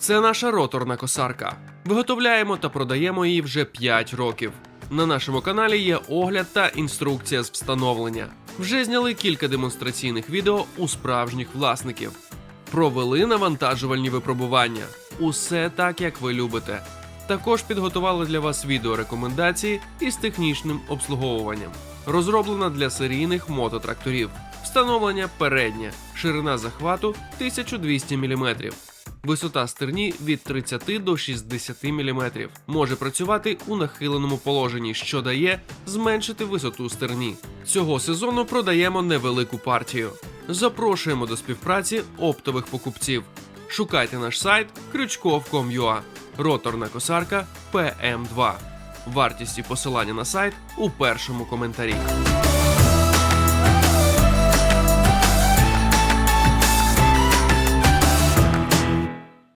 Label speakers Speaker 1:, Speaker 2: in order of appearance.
Speaker 1: Це наша роторна косарка. Виготовляємо та продаємо її вже 5 років. На нашому каналі є огляд та інструкція з встановлення. Вже зняли кілька демонстраційних відео у справжніх власників. Провели навантажувальні випробування. Усе так, як ви любите. Також підготували для вас відеорекомендації із технічним обслуговуванням. Розроблена для серійних мототракторів. Встановлення переднє, ширина захвату 1200 мм. Висота стерні від 30 до 60 мм. Може працювати у нахиленому положенні, що дає зменшити висоту стерні. Цього сезону продаємо невелику партію. Запрошуємо до співпраці оптових покупців. Шукайте наш сайт крючков.com.ua. Роторна косарка PM2. Вартість і посилання на сайт у першому коментарі.